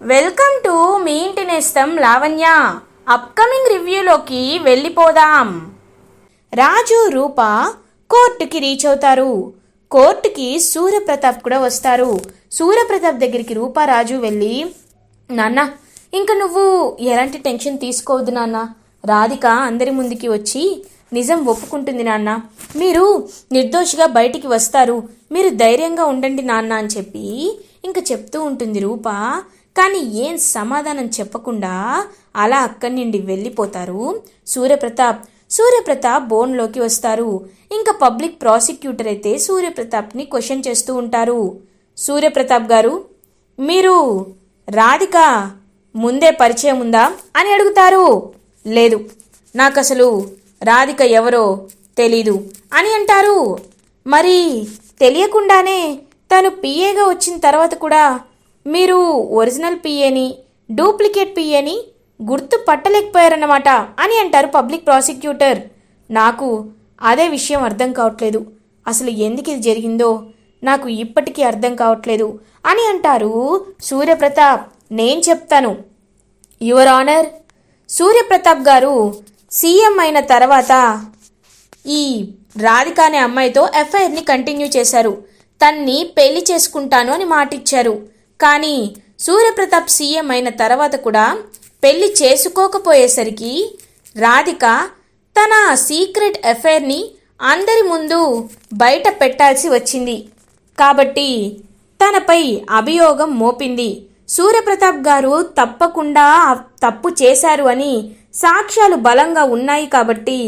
Welcome to me ఇంటి నేస్తం Lavanya. Upcoming రివ్యూలోకి వెళ్ళిపోదాం. రాజు రూప కోర్టుకి రీచ్ అవుతారు. కోర్టుకి సూర్యప్రతాప్ కూడా వస్తారు. సూర్యప్రతాప్ దగ్గరికి రూపా రాజు వెళ్ళి నాన్న ఇంకా నువ్వు ఎలాంటి టెన్షన్ తీసుకోవద్దు నాన్న. రాధిక అందరి ముందుకి వచ్చి నిజం ఒప్పుకుంటుంది నాన్న. మీరు నిర్దోషిగా బయటికి వస్తారు. మీరు ధైర్యంగా ఉండండి నాన్న అని చెప్పి ఇంక చెప్తూ ఉంటుంది రూప. కానీ ఏం సమాధానం చెప్పకుండా అలా అక్కడి నుండి వెళ్ళిపోతారు. సూర్యప్రతాప్ సూర్యప్రతాప్ బోన్లోకి వస్తారు. ఇంకా పబ్లిక్ ప్రాసిక్యూటర్ అయితే సూర్యప్రతాప్ని క్వశ్చన్ చేస్తూ ఉంటారు. సూర్యప్రతాప్ గారు మీరు రాధిక ముందే పరిచయం ఉందా అని అడుగుతారు. లేదు నాకు అసలు రాధిక ఎవరో తెలీదు అని అంటారు. మరి తెలియకుండానే తను పిఏగా వచ్చిన తర్వాత కూడా మీరు ఒరిజినల్ పిఏని డూప్లికేట్ పిఏని గుర్తు పట్టలేకపోయారన్నమాట అని అంటారు పబ్లిక్ ప్రాసిక్యూటర్. నాకు అదే విషయం అర్థం కావట్లేదు. అసలు ఎందుకు ఇది జరిగిందో నాకు ఇప్పటికీ అర్థం కావట్లేదు అని అంటారు సూర్యప్రతాప్. నేను చెప్తాను. యువర్ ఆనర్ సూర్యప్రతాప్ గారు సీఎం అయిన తర్వాత ఈ రాధిక అనే అమ్మాయితో ఎఫ్ఐఆర్ని కంటిన్యూ చేశారు. తన్ని పెళ్ళి చేసుకుంటాను అని మాటిచ్చారు. కానీ సూర్యప్రతాప్ సీఎం అయిన తర్వాత కూడా పెళ్ళి చేసుకోకపోయేసరికి రాధిక తన సీక్రెట్ అఫైర్ని అందరి ముందు బయట పెట్టాల్సి వచ్చింది. కాబట్టి తనపై అభియోగం మోపింది. సూర్యప్రతాప్ గారు తప్పకుండా తప్పు చేశారు అని సాక్ష్యాలు బలంగా ఉన్నాయి కాబట్టి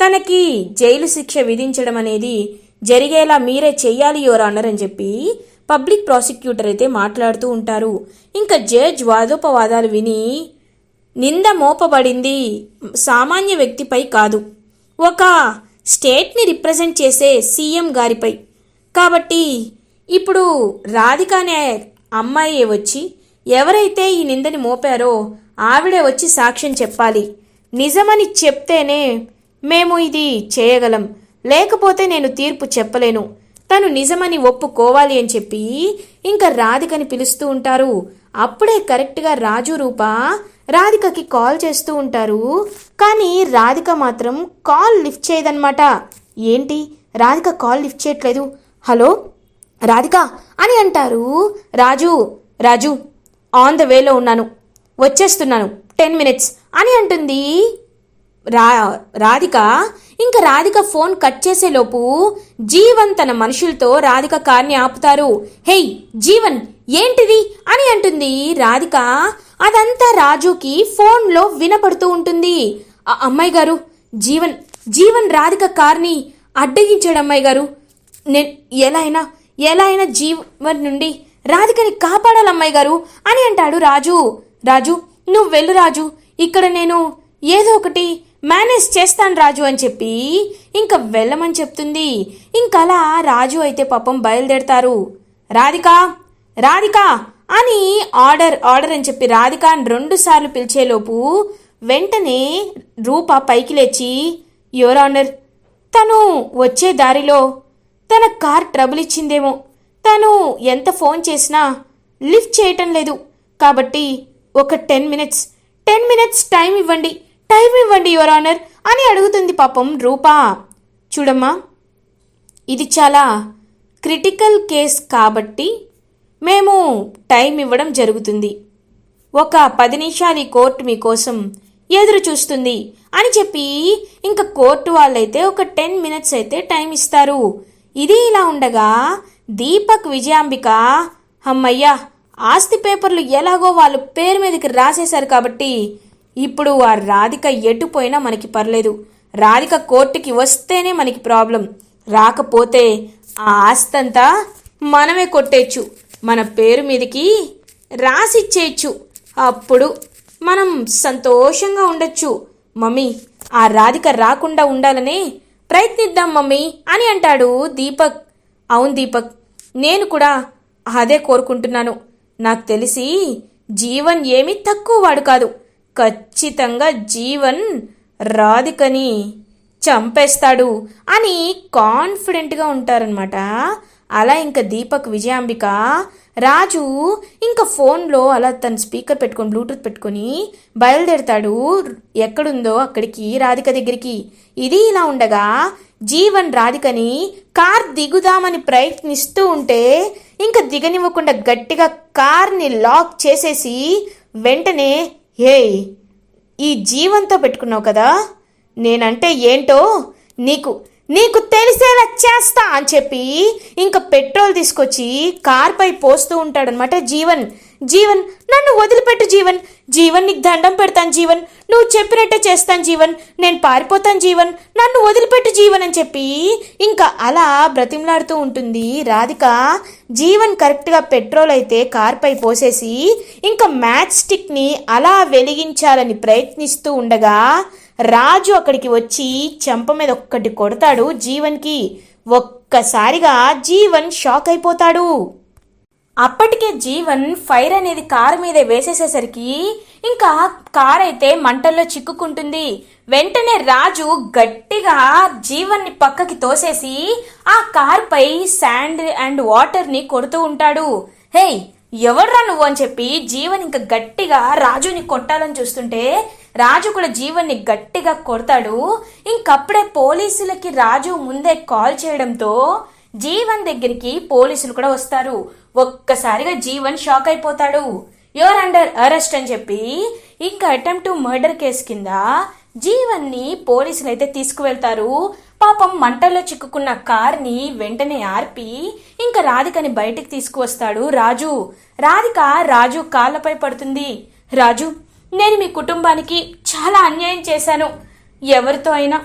తనకి జైలు శిక్ష విధించడం అనేది జరిగేలా మీరే చెయ్యాలి యువర్ ఆనర్ అని చెప్పి పబ్లిక్ ప్రాసిక్యూటర్ అయితే మాట్లాడుతూ ఉంటారు. ఇంకా జడ్జ్ వాదోపవాదాలు విని నింద మోపబడింది సామాన్య వ్యక్తిపై కాదు. ఒక స్టేట్ని రిప్రజెంట్ చేసే సీఎం గారిపై. కాబట్టి ఇప్పుడు రాధిక అనే అమ్మాయి వచ్చి ఎవరైతే ఈ నిందని మోపారో ఆవిడే వచ్చి సాక్ష్యం చెప్పాలి. నిజమని చెప్తేనే మేము ఇది చేయగలం. లేకపోతే నేను తీర్పు చెప్పలేను. తను నిజమని ఒప్పుకోవాలి అని చెప్పి ఇంకా రాధికని పిలుస్తూ ఉంటారు. అప్పుడే కరెక్ట్గా రాజు రూప రాధికకి కాల్ చేస్తూ ఉంటారు. కానీ రాధిక మాత్రం కాల్ లిఫ్ట్ చేయదనమాట ఏంటి? రాధిక కాల్ లిఫ్ట్ చేయట్లేదు. హలో? రాధిక? అని అంటారు. రాజు? రాజు? ఆన్ ద వేలో ఉన్నాను. వచ్చేస్తున్నాను. టెన్ మినిట్స్ అని అంటుంది. రా రాధిక ఇంకా రాధిక ఫోన్ కట్ చేసేలోపు జీవన్ తన మనుషులతో రాధిక కార్ని ఆపుతారు. హే జీవన్ ఏంటిది? అని అంటుంది రాధిక. అదంతా రాజుకి ఫోన్లో వినపడుతూ ఉంటుంది. ఆ అమ్మాయి గారు జీవన్ జీవన్ రాధిక కార్ని అడ్డగించాడు అమ్మాయి గారు. నేను ఎలా అయినా ఎలా అయినా జీవన్ నుండి రాధికని కాపాడాలి అమ్మాయి గారు అని అంటాడు రాజు. రాజు నువ్వు వెళ్ళు రాజు. ఇక్కడ నేను ఏదో ఒకటి మేనేజ్ చేస్తాను రాజు అని చెప్పి ఇంకా వెళ్ళమని చెప్తుంది. ఇంకలా రాజు అయితే పాపం బయలుదేరతారు. రాధిక రాధిక అని ఆర్డర్ ఆర్డర్ అని చెప్పి రాధిక అని రెండు సార్లు పిలిచేలోపు వెంటనే రూప పైకి లేచి యువర్ ఆనర్ తను వచ్చే దారిలో తన కార్ ట్రబుల్ ఇచ్చిందేమో. తను ఎంత ఫోన్ చేసినా లిఫ్ట్ చేయటం లేదు. కాబట్టి ఒక ten minutes ten minutes time ఇవ్వండి. టైం ఇవ్వండి యువర్ ఆనర్ అని అడుగుతుంది పాపం రూపా. చూడమ్మా ఇది చాలా క్రిటికల్ కేస్ కాబట్టి మేము టైం ఇవ్వడం జరుగుతుంది. ఒక పది నిమిషాలు ఈ కోర్టు మీకోసం ఎదురు చూస్తుంది అని చెప్పి ఇంకా కోర్టు వాళ్ళైతే ఒక టెన్ మినిట్స్ అయితే టైం ఇస్తారు. ఇది ఇలా ఉండగా దీపక్ విజయాంబిక అమ్మయ్యా ఆస్తి పేపర్లు ఎలాగో వాళ్ళు పేరు మీదకి రాసేశారు కాబట్టి ఇప్పుడు ఆ రాధిక ఎటు పోయినా మనకి పర్లేదు. రాధిక కోర్టుకి వస్తేనే మనకి ప్రాబ్లం. రాకపోతే ఆ ఆస్తంతా మనమే కొట్టేచ్చు. మన పేరు మీదకి రాసిచ్చేయచ్చు. అప్పుడు మనం సంతోషంగా ఉండొచ్చు. మమ్మీ ఆ రాధిక రాకుండా ఉండాలని ప్రయత్నిద్దాం మమ్మీ అని అంటాడు దీపక్. అవును దీపక్ నేను కూడా అదే కోరుకుంటున్నాను. నాకు తెలిసి జీవన్ ఏమీ తక్కువ వాడు కాదు. ఖచ్చితంగా జీవన్ రాధికని చంపేస్తాడు అని కాన్ఫిడెంట్గా ఉంటారనమాట అలా ఇంకా దీపక్ విజయాంబిక రాజు ఇంకా ఫోన్లో అలా తన స్పీకర్ పెట్టుకొని బ్లూటూత్ పెట్టుకొని బయలుదేరతాడు. ఎక్కడుందో అక్కడికి రాధిక దగ్గరికి. ఇది ఇలా ఉండగా జీవన్ రాధికని కార్ దిగుదామని ప్రయత్నిస్తూ ఉంటే ఇంకా దిగనివ్వకుండా గట్టిగా కార్ని లాక్ చేసేసి వెంటనే ఏయ్ ఈ జీవంతో పెట్టుకున్నావు కదా? నేనంటే ఏంటో నీకు నీకు తెలిసేలా చేస్తా అని చెప్పి ఇంకా పెట్రోల్ తీసుకొచ్చి కార్పై పోస్తూ ఉంటాడనమాట జీవన్. జీవన్ నన్ను వదిలిపెట్టు జీవన్. జీవన్ నీకు దండం పెడతాను జీవన్. నువ్వు చెప్పినట్టే చేస్తాను జీవన్. నేను పారిపోతాను జీవన్. నన్ను వదిలిపెట్టు జీవన్ అని చెప్పి ఇంకా అలా బ్రతిమలాడుతూ ఉంటుంది రాధిక. జీవన్ కరెక్ట్గా పెట్రోల్ అయితే కార్పై పోసేసి ఇంకా మ్యాచ్ స్టిక్ని అలా వెలిగించాలని ప్రయత్నిస్తూ ఉండగా రాజు అక్కడికి వచ్చి చెంప మీద ఒక్కటి కొడతాడు జీవన్కి. ఒక్కసారిగా జీవన్ షాక్ అయిపోతాడు. అప్పటికే జీవన్ ఫైర్ అనేది కారు మీద వేసేసేసరికి ఇంకా కార్ అయితే మంటల్లో చిక్కుకుంటుంది. వెంటనే రాజు గట్టిగా జీవన్ని పక్కకి తోసేసి ఆ కార్పై శాండ్ అండ్ వాటర్ని కొడుతూ ఉంటాడు. హే ఎవర్రా నువ్వు అని చెప్పి జీవన్ ఇంకా గట్టిగా రాజుని కొట్టాలని చూస్తుంటే రాజు కూడా జీవన్ని గట్టిగా కొడతాడు. ఇంకప్పుడే పోలీసులకి రాజు ముందే కాల్ చేయడంతో జీవన్ దగ్గరికి పోలీసులు కూడా వస్తారు. ఒక్కసారిగా జీవన్ షాక్ అయిపోతాడు. యువర్ అండర్ అరెస్ట్ అని చెప్పి ఇంకా అటెంప్ట్ టు మర్డర్ కేసు కింద జీవన్ని పోలీసులు అయితే తీసుకువెళ్తారు. పాపం మంటల్లో చిక్కుకున్న కార్ని వెంటనే ఆర్పి ఇంకా రాధికని బయటికి తీసుకువస్తాడు. రాజు రాధిక రాజు కాళ్ళపై పడుతుంది. రాజు నేను మీ కుటుంబానికి చాలా అన్యాయం చేశాను. ఎవరితో అయినా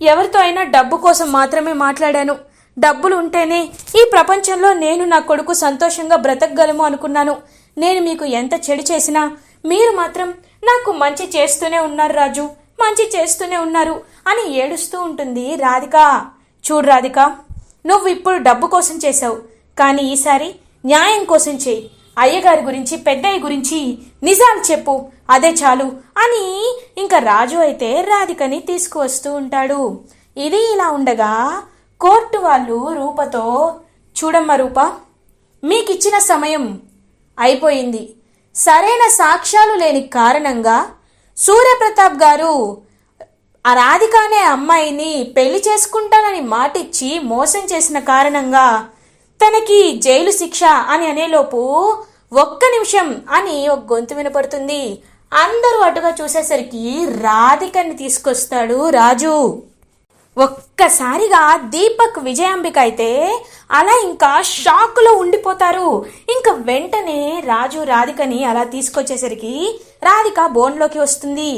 ఎవరితో అయినా డబ్బు కోసం మాత్రమే మాట్లాడాను. డబ్బులు ఉంటేనే ఈ ప్రపంచంలో నేను నా కొడుకు సంతోషంగా బ్రతకగలము అనుకున్నాను. నేను మీకు ఎంత చెడు చేసినా మీరు మాత్రం నాకు మంచి చేస్తూనే ఉన్నారు రాజు మంచి చేస్తూనే ఉన్నారు అని ఏడుస్తూ ఉంటుంది రాధిక. చూడు రాధిక నువ్వు ఇప్పుడు డబ్బు కోసం చేశావు. కానీ ఈసారి న్యాయం కోసం చేయి. అయ్యగారి గురించి పెద్దయ్య గురించి నిజాలు చెప్పు. అదే చాలు అని ఇంకా రాజు అయితే రాధికని తీసుకువస్తూ ఉంటాడు. ఇది ఇలా ఉండగా కోర్టు వాళ్ళు రూపతో చూడమ్మ రూప మీకిచ్చిన సమయం అయిపోయింది. సరైన సాక్ష్యాలు లేని కారణంగా సూర్యప్రతాప్ గారు ఆ రాధిక అనే అమ్మాయిని పెళ్ళి చేసుకుంటానని మాటిచ్చి మోసం చేసిన కారణంగా తనకి జైలు శిక్ష అని అనేలోపు ఒక్క నిమిషం అని ఒక గొంతు వినపడుతుంది. అందరూ అటుగా చూసేసరికి రాధికని తీసుకొస్తాడు రాజు. ఒక్కసారిగా దీపక్ విజయాంబిక అయితే అలా ఇంకా షాక్లో ఉండిపోతారు. ఇంకా వెంటనే రాజు రాధికని అలా తీసుకొచ్చేసరికి రాధిక బోన్లోకి వస్తుంది.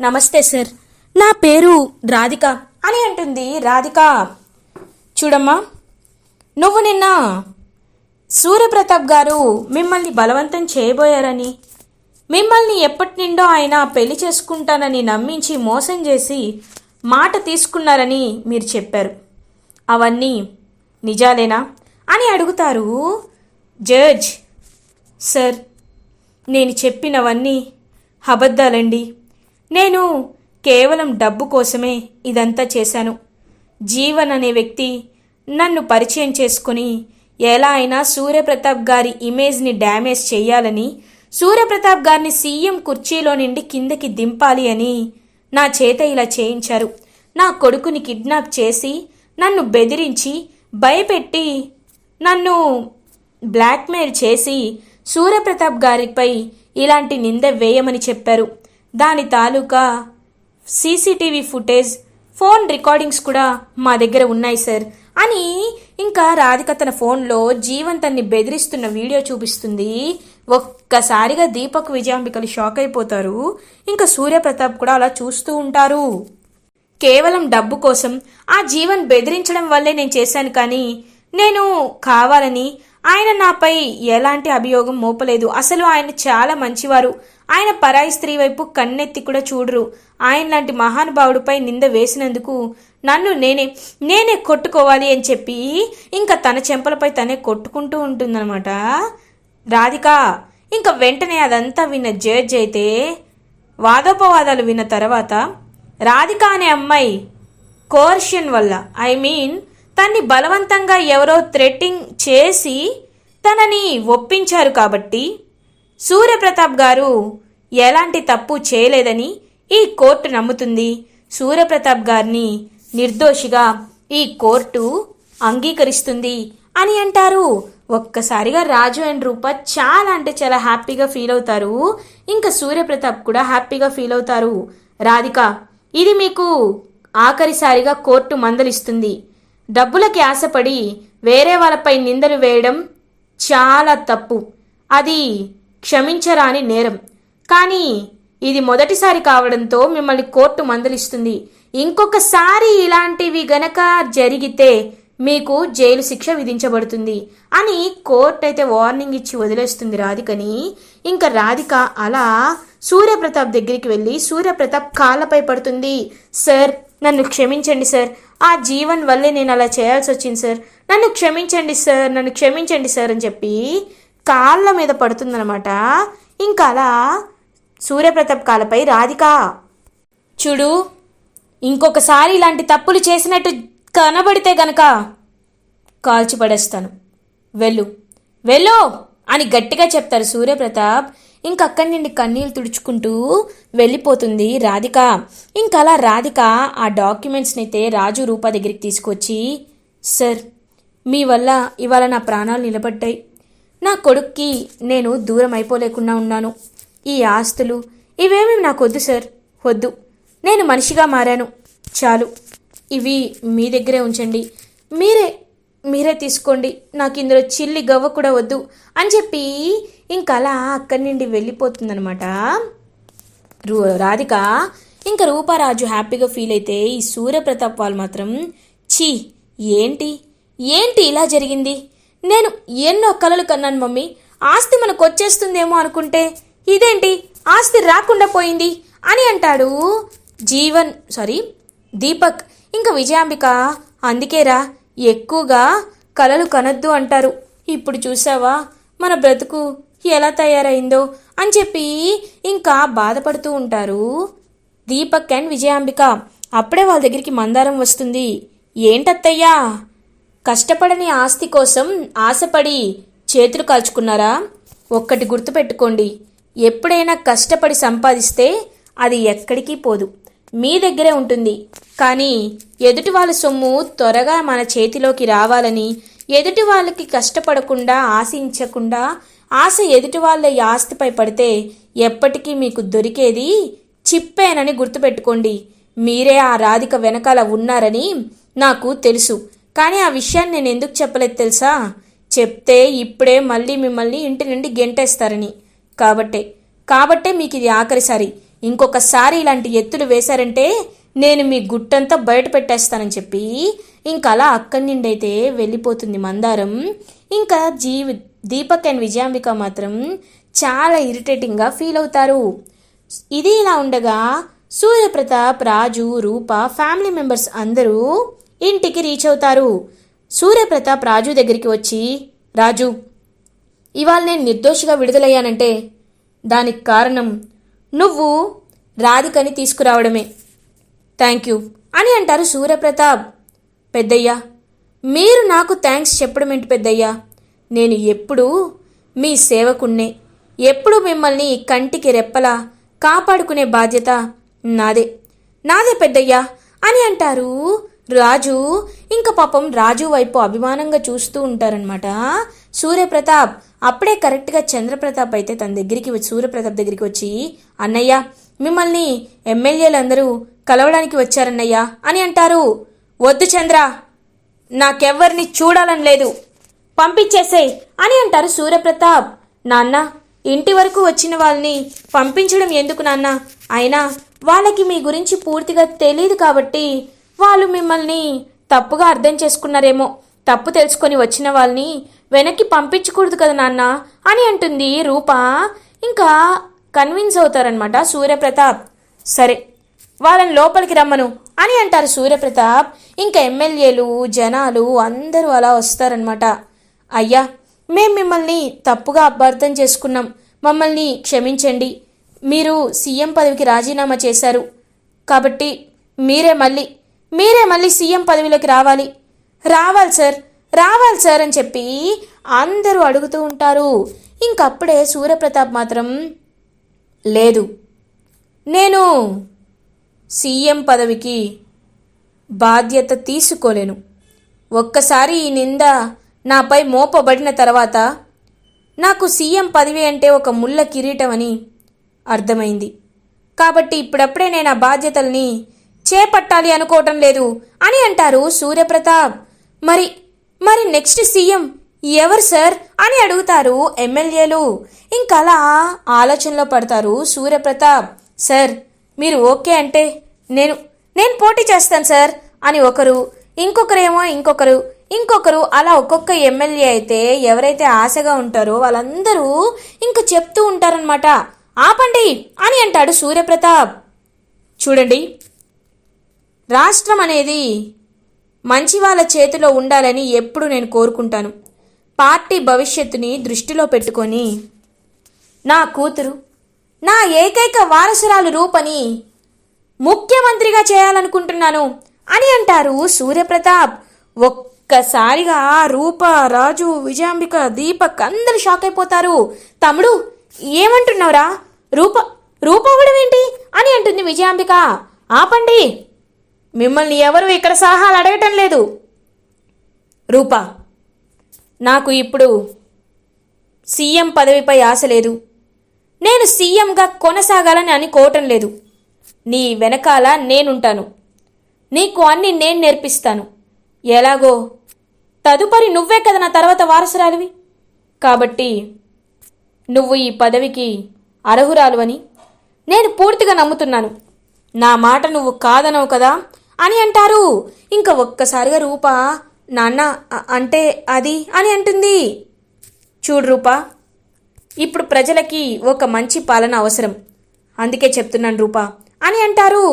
నమస్తే సార్. నా పేరు రాధిక అని అంటుంది రాధిక. చూడమ్మా నువ్వు నిన్న సూర్యప్రతాప్ గారు మిమ్మల్ని బలవంతం చేయబోయారని మిమ్మల్ని ఎప్పటి నిండో ఆయన పెళ్ళి చేసుకుంటానని నమ్మించి మోసం చేసి మాట తీసుకున్నారని మీరు చెప్పారు. అవన్నీ నిజాలేనా? అని అడుగుతారు జడ్జ్. సార్ నేను చెప్పినవన్నీ అబద్ధాలండి. నేను కేవలం డబ్బు కోసమే ఇదంతా చేశాను. జీవన్ అనే వ్యక్తి నన్ను పరిచయం చేసుకుని ఎలా అయినా సూర్యప్రతాప్ గారి ఇమేజ్ని డ్యామేజ్ చేయాలని సూర్యప్రతాప్ గారిని సీఎం కుర్చీలో నుండి కిందకి దింపాలి అని నా చేత ఇలా చేయించారు. నా కొడుకుని కిడ్నాప్ చేసి నన్ను బెదిరించి భయపెట్టి నన్ను బ్లాక్మెయిల్ చేసి సూర్యప్రతాప్ గారిపై ఇలాంటి నింద వేయమని చెప్పారు. దాని తాలూకా సీసీటీవీ ఫుటేజ్ ఫోన్ రికార్డింగ్స్ కూడా మా దగ్గర ఉన్నాయి సార్ అని ఇంకా రాధిక తన ఫోన్లో జీవంతాన్ని బెదిరిస్తున్న వీడియో చూపిస్తుంది. ఒక్కసారిగా దీపక్ విజయాంబికలు షాక్ అయిపోతారు. ఇంకా సూర్యప్రతాప్ కూడా అలా చూస్తూ ఉంటారు. కేవలం డబ్బు కోసం ఆ జీవన్ బెదిరించడం వల్లే నేను చేశాను కానీ నేను కావాలని ఆయన నాపై ఎలాంటి అభియోగం మోపలేదు. అసలు ఆయన చాలా మంచివారు. ఆయన పరాయి స్త్రీ వైపు కన్నెత్తి కూడా చూడరు. ఆయన లాంటి మహానుభావుడిపై నింద వేసినందుకు నన్ను నేనే నేనే కొట్టుకోవాలి అని చెప్పి ఇంకా తన చెంపలపై తనే కొట్టుకుంటూ ఉంటుందన్నమాట. రాధిక ఇంకా వెంటనే అదంతా విన్న జడ్జ్ అయితే వాదోపవాదాలు విన్న తర్వాత రాధిక అనే అమ్మాయి కోర్షన్ వల్ల ఐ మీన్ తన్ని బలవంతంగా ఎవరో థ్రెట్టింగ్ చేసి తనని ఒప్పించారు కాబట్టి సూర్యప్రతాప్ గారు ఎలాంటి తప్పు చేయలేదని ఈ కోర్టు నమ్ముతుంది. సూర్యప్రతాప్ గారిని నిర్దోషిగా ఈ కోర్టు అంగీకరిస్తుంది అని అంటారు ఒక్కసారిగా రాజు అండ్ రూప చాలా అంటే చాలా హ్యాపీగా ఫీల్ అవుతారు. ఇంకా సూర్యప్రతాప్ కూడా హ్యాపీగా ఫీల్ అవుతారు. రాధిక ఇది మీకు ఆఖరిసారిగా కోర్టు మందలిస్తుంది. డబ్బులకి ఆశపడి వేరే వాళ్ళపై నిందలు వేయడం చాలా తప్పు. అది క్షమించరాని నేరం. కానీ ఇది మొదటిసారి కావడంతో మిమ్మల్ని కోర్టు మందలిస్తుంది. ఇంకొకసారి ఇలాంటివి గనక జరిగితే మీకు జైలు శిక్ష విధించబడుతుంది అని కోర్టు అయితే వార్నింగ్ ఇచ్చి వదిలేస్తుంది రాధికని. ఇంకా రాధిక అలా సూర్యప్రతాప్ దగ్గరికి వెళ్ళి సూర్యప్రతాప్ కాళ్ళపై పడుతుంది. సార్ నన్ను క్షమించండి సార్. ఆ జీవన్ వల్లే నేను అలా చేయాల్సి వచ్చింది సార్. నన్ను క్షమించండి సార్ నన్ను క్షమించండి సార్ అని చెప్పి కాళ్ళ మీద పడుతుందనమాట ఇంకా అలా సూర్యప్రతాప్ కాళ్ళపై రాధిక చూడు ఇంకొకసారి ఇలాంటి తప్పులు చేసినట్టు కనబడితే గనక కాల్చిపడేస్తాను. వెళ్ళు. వెళ్ళు! అని గట్టిగా చెప్తారు సూర్యప్రతాప్. ఇంకక్కడి నుండి కన్నీళ్ళు తుడుచుకుంటూ వెళ్ళిపోతుంది రాధిక. ఇంకలా రాధిక ఆ డాక్యుమెంట్స్ని అయితే రాజు రూప దగ్గరికి తీసుకొచ్చి సార్ మీ వల్ల ఇవాళ నా ప్రాణాలు నిలబడ్డాయి. నా కొడుక్కి నేను దూరం అయిపోలేకుండా ఉన్నాను. ఈ ఆస్తులు ఇవేమీ నాకు వద్దు సార్. వద్దు. నేను మనిషిగా మారాను. చాలు. ఇవి మీ దగ్గరే ఉంచండి. మీరే మీరే తీసుకోండి. నాకు ఇందులో చిల్లి గవ్వ కూడా వద్దు అని చెప్పి ఇంకలా అక్కడి నుండి వెళ్ళిపోతుందనమాట రూ రాధిక ఇంకా రూపారాజు హ్యాపీగా ఫీల్ అయితే ఈ సూర్యప్రతాప్ వాళ్ళు మాత్రం ఛీ ఏంటి? ఏంటి ఇలా జరిగింది? నేను ఎన్నో కలలు కన్నాను మమ్మీ. ఆస్తి మనకు వచ్చేస్తుందేమో అనుకుంటే ఇదేంటి? ఆస్తి రాకుండా పోయింది అని అంటాడు జీవన్ సారీ దీపక్. ఇంకా విజయాంబిక అందుకేరా ఎక్కువగా కలలు కనద్దు అంటారు. ఇప్పుడు చూసావా మన బ్రతుకు ఎలా తయారైందో అని చెప్పి ఇంకా బాధపడుతూ ఉంటారు దీపక్ అండ్ విజయాంబిక. అప్పుడే వాళ్ళ దగ్గరికి మందారం వస్తుంది. ఏంటత్తయ్యా? కష్టపడని ఆస్తి కోసం ఆశపడి చేతులు కాల్చుకున్నారా? ఒక్కటి గుర్తుపెట్టుకోండి. ఎప్పుడైనా కష్టపడి సంపాదిస్తే అది ఎక్కడికి పోదు. మీ దగ్గరే ఉంటుంది. కానీ ఎదుటి వాళ్ళ సొమ్ము త్వరగా మన చేతిలోకి రావాలని ఎదుటి వాళ్ళకి కష్టపడకుండా ఆశించకుండా ఆశ ఎదుటి వాళ్ళ ఆస్తిపై పడితే ఎప్పటికీ మీకు దొరికేది చిప్పేనని గుర్తుపెట్టుకోండి. మీరే ఆ రాధిక వెనకాల ఉన్నారని నాకు తెలుసు. కానీ ఆ విషయాన్ని నేను ఎందుకు చెప్పలేదు తెలుసా? చెప్తే ఇప్పుడే మళ్ళీ మిమ్మల్ని ఇంటి నుండి గెంటేస్తారని. కాబట్టే కాబట్టే మీకు ఇది ఆఖరిసారి. ఇంకొకసారి ఇలాంటి ఎత్తులు వేశారంటే నేను మీ గుట్టంతా బయట పెట్టేస్తానని చెప్పి ఇంకా అలా అక్కడి నుండి అయితే వెళ్ళిపోతుంది మందారం. ఇంకా జీవి దీపక్ అండ్ విజయాంబిక మాత్రం చాలా ఇరిటేటింగ్గా ఫీల్ అవుతారు. ఇది ఇలా ఉండగా సూర్యప్రతాప్ రాజు రూప ఫ్యామిలీ మెంబర్స్ అందరూ ఇంటికి రీచ్ అవుతారు. సూర్యప్రతాప్ రాజు దగ్గరికి వచ్చి రాజు ఇవాళ నేను నిర్దోషిగా విడుదలయ్యానంటే దానికి కారణం నువ్వు రాధికని తీసుకురావడమే. Thank you. అని అంటారు సూర్యప్రతాప్ పెద్దయ్యా మీరు నాకు థ్యాంక్స్ చెప్పడం ఏంటి పెద్దయ్యా? నేను ఎప్పుడూ మీ సేవకుణ్ణే. ఎప్పుడు మిమ్మల్ని కంటికి రెప్పలా కాపాడుకునే బాధ్యత నాదే. నాదే పెద్దయ్యా అని అంటారు రాజు. ఇంకా పాపం రాజు వైపు అభిమానంగా చూస్తూ ఉంటారనమాట సూర్యప్రతాప్ అప్పుడే కరెక్ట్గా చంద్రప్రతాప్ అయితే తన దగ్గరికి వచ్చి సూర్యప్రతాప్ దగ్గరికి వచ్చి అన్నయ్య మిమ్మల్ని ఎమ్మెల్యేలందరూ కలవడానికి వచ్చారన్నయ్య అని అంటారు. వద్దు చంద్ర నాకెవ్వరిని చూడాలని లేదు పంపించేసే అని అంటారు సూర్యప్రతాప్. నాన్న ఇంటి వరకు వచ్చిన వాళ్ళని పంపించడం ఎందుకు నాన్న? అయినా వాళ్ళకి మీ గురించి పూర్తిగా తెలియదు కాబట్టి వాళ్ళు మిమ్మల్ని తప్పుగా అర్థం చేసుకున్నారేమో. తప్పు తెలుసుకొని వచ్చిన వాళ్ళని వెనక్కి పంపించకూడదు కదా నాన్న అని అంటుంది రూప. ఇంకా కన్విన్స్ అవుతారనమాట సూర్యప్రతాప్. సరే వాళ్ళని లోపలికి రమ్మను అని అంటారు సూర్యప్రతాప్. ఇంకా ఎమ్మెల్యేలు జనాలు అందరూ అలా వస్తారనమాట అయ్యా మేం మిమ్మల్ని తప్పుగా అపార్థం చేసుకున్నాం. మమ్మల్ని క్షమించండి. మీరు సీఎం పదవికి రాజీనామా చేశారు. కాబట్టి మీరే మళ్ళీ మీరే మళ్ళీ సీఎం పదవిలోకి రావాలి. రావాలి సార్. రావాలి సార్ అని చెప్పి అందరూ అడుగుతూ ఉంటారు. ఇంకప్పుడే సూర్యప్రతాప్ మాత్రం లేదు నేను సీఎం పదవికి బాధ్యత తీసుకోలేను. ఒక్కసారి ఈ నింద నాపై మోపబడిన తర్వాత నాకు సీఎం పదవి అంటే ఒక ముళ్ళ కిరీటం అని అర్థమైంది. కాబట్టి ఇప్పుడప్పుడే నేను ఆ బాధ్యతల్ని చేపట్టాలి అనుకోవటం లేదు అని అంటారు సూర్యప్రతాప్. మరి మరి నెక్స్ట్ సీఎం ఎవరు సార్ అని అడుగుతారు ఎమ్మెల్యేలు. ఇంకలా ఆలోచనలో పడతారు సూర్యప్రతాప్. సార్ మీరు ఓకే అంటే నేను నేను పోటీ చేస్తాను సార్ అని ఒకరు ఇంకొకరేమో ఇంకొకరు ఇంకొకరు అలా ఒక్కొక్క ఎమ్మెల్యే అయితే ఎవరైతే ఆశగా ఉంటారో వాళ్ళందరూ ఇంక చెప్తూ ఉంటారనమాట ఆపండి అని అంటాడు సూర్యప్రతాప్. చూడండి. రాష్ట్రం అనేది మంచి వాళ్ళ చేతిలో ఉండాలని ఎప్పుడు నేను కోరుకుంటాను. పార్టీ భవిష్యత్తుని దృష్టిలో పెట్టుకొని నా కూతురు నా ఏకైక వారసురాలు రూపని ముఖ్యమంత్రిగా చేయాలనుకుంటున్నాను అని అంటారు సూర్యప్రతాప్. ఒక్కసారిగా రూప రాజు విజయాంబిక దీపక్ అందరు షాక్ అయిపోతారు. తమ్ముడు ఏమంటున్నావురా? రూప రూప అవ్వడం ఏంటి? అని అంటుంది విజయాంబిక. ఆపండి. మిమ్మల్ని ఎవరు ఇక్కడ సహాలు అడగటం లేదు. రూపా నాకు ఇప్పుడు సీఎం పదవిపై ఆశ లేదు. నేను సీఎంగా కొనసాగాలని అనుకోవటం లేదు. నీ వెనకాల నేనుంటాను. నీకు అన్ని నేను నేర్పిస్తాను. ఎలాగో? తదుపరి నువ్వే కదా నా తర్వాత వారసురాలివి. కాబట్టి నువ్వు ఈ పదవికి అర్హురాలువని నేను పూర్తిగా నమ్ముతున్నాను. నా మాట నువ్వు కాదనవు కదా. అని అంటారు. ఇంకా ఒక్కసారిగా రూప నాన్న అంటే అది అని అంటుంది. చూడు రూపా ఇప్పుడు ప్రజలకి ఒక మంచి పాలన అవసరం. అందుకే చెప్తున్నాను రూపా అని అంటారు.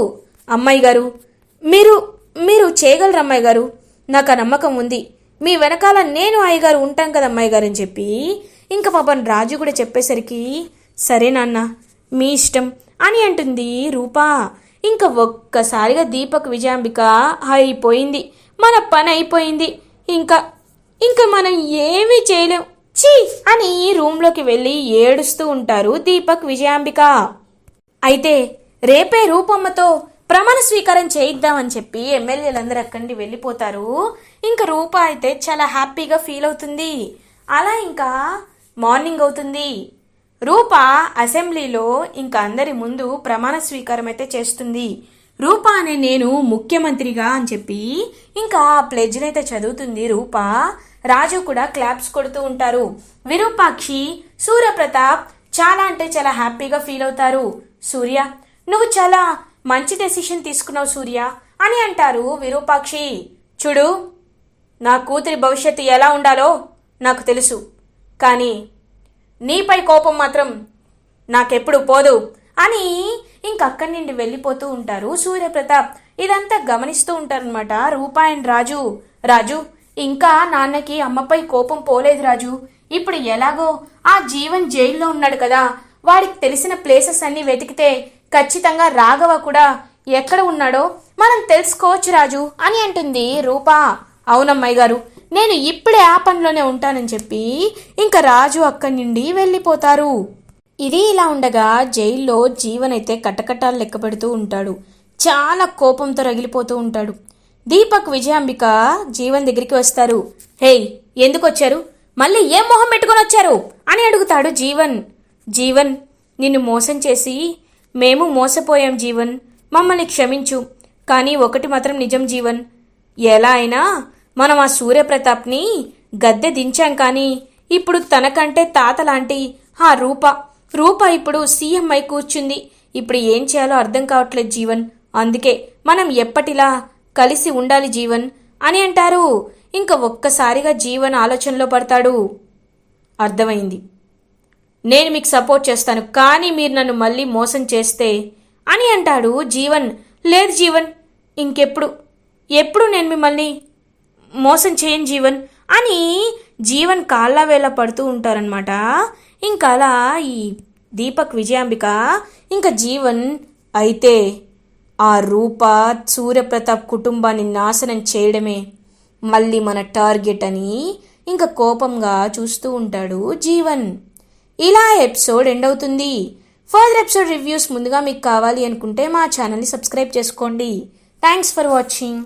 అమ్మాయి గారు మీరు మీరు చేయగలరు అమ్మాయి గారు? నాకు ఆ నమ్మకం ఉంది. మీ వెనకాల నేను అయ్యగారు ఉంటాం కదా అమ్మాయి గారు అని చెప్పి ఇంకా పాపం రాజు కూడా చెప్పేసరికి సరే నాన్న మీ ఇష్టం అని అంటుంది రూపా. ఇంకా ఒక్కసారిగా దీపక్ విజయాంబిక అయిపోయింది. మన పని అయిపోయింది. ఇంకా ఇంకా మనం ఏమీ చేయలేం. చీ అని రూమ్లోకి వెళ్ళి ఏడుస్తూ ఉంటారు దీపక్ విజయాంబిక. అయితే రేపే రూపమ్మతో ప్రమాణ స్వీకారం చేయిద్దామని చెప్పి ఎమ్మెల్యేలందరూ అక్కడి నుండి వెళ్ళిపోతారు. ఇంకా రూప అయితే చాలా హ్యాపీగా ఫీల్ అవుతుంది. అలా ఇంకా మార్నింగ్ అవుతుంది. రూప అసెంబ్లీలో ఇంకా అందరి ముందు ప్రమాణ స్వీకారం అయితే చేస్తుంది. రూప అనే నేను ముఖ్యమంత్రిగా అని చెప్పి ఇంకా ప్లెజ్నైతే అయితే చదువుతుంది రూప. రాజు కూడా క్లాప్స్ కొడుతూ ఉంటారు. విరూపాక్షి సూర్యప్రతాప్ చాలా అంటే చాలా హ్యాపీగా ఫీల్ అవుతారు. సూర్య నువ్వు చాలా మంచి డెసిషన్ తీసుకున్నావు సూర్య అని అంటారు విరూపాక్షి. చూడు నా కూతురి భవిష్యత్తు ఎలా ఉండాలో నాకు తెలుసు. కానీ నీపై కోపం మాత్రం నాకెప్పుడు పోదు అని ఇంకక్కడి నుండి వెళ్ళిపోతూ ఉంటారు సూర్యప్రతాప్. ఇదంతా గమనిస్తూ ఉంటారనమాట రూపా అండ్ రాజు. రాజు ఇంకా నాన్నకి అమ్మపై కోపం పోలేదు రాజు. ఇప్పుడు ఎలాగో ఆ జీవన్ జైల్లో ఉన్నాడు కదా. వాడికి తెలిసిన ప్లేసెస్ అన్నీ వెతికితే ఖచ్చితంగా రాఘవ కూడా ఎక్కడ ఉన్నాడో మనం తెలుసుకోవచ్చు రాజు అని అంటుంది రూపా. అవునమ్మాయి గారు నేను ఇప్పుడే ఆ పనిలోనే ఉంటానని చెప్పి ఇంకా రాజు అక్కడి నుండి వెళ్ళిపోతారు. ఇది ఇలా ఉండగా జైల్లో జీవన్ అయితే కట్టకట్టాలు లెక్క పెడుతూ ఉంటాడు. చాలా కోపంతో రగిలిపోతూ ఉంటాడు. దీపక్ విజయాంబిక జీవన్ దగ్గరికి వస్తారు. హేయ్ ఎందుకు వచ్చారు? మళ్ళీ ఏం మొహం పెట్టుకొని వచ్చారు? అని అడుగుతాడు జీవన్. జీవన్ నిన్ను మోసం చేసి మేము మోసపోయాం జీవన్. మమ్మల్ని క్షమించు. కానీ ఒకటి మాత్రం నిజం జీవన్. ఎలా అయినా మనం ఆ సూర్యప్రతాప్ని గద్దె దించాం కానీ ఇప్పుడు తనకంటే తాత లాంటి ఆ రూప రూప ఇప్పుడు సీఎం అయి కూర్చుంది. ఇప్పుడు ఏం చేయాలో అర్థం కావట్లేదు జీవన్. అందుకే మనం ఎప్పటిలా కలిసి ఉండాలి జీవన్ అని అంటారు. ఇంకా ఒక్కసారిగా జీవన్ ఆలోచనలో పడతాడు. అర్థమైంది. నేను మీకు సపోర్ట్ చేస్తాను కానీ మీరు నన్ను మళ్ళీ మోసం చేస్తే అని అంటాడు జీవన్. లేదు జీవన్ ఇంకెప్పుడు? ఎప్పుడు నేను మిమ్మల్ని మోసం చేయను జీవన్ అని జీవన్ కాళ్ళ వేళ పడుతూ ఉంటారనమాట ఇంకా అలా ఈ దీపక్ విజయాంబిక ఇంకా జీవన్ అయితే ఆ రూప సూర్యప్రతాప్ కుటుంబాన్ని నాశనం చేయడమే మళ్ళీ మన టార్గెట్ అని ఇంకా కోపంగా చూస్తూ ఉంటాడు జీవన్. ఇలా ఎపిసోడ్ ఎండ్ అవుతుంది. ఫర్దర్ ఎపిసోడ్ రివ్యూస్ ముందుగా మీకు కావాలి అనుకుంటే మా ఛానల్ని సబ్స్క్రైబ్ చేసుకోండి. Thanks for watching.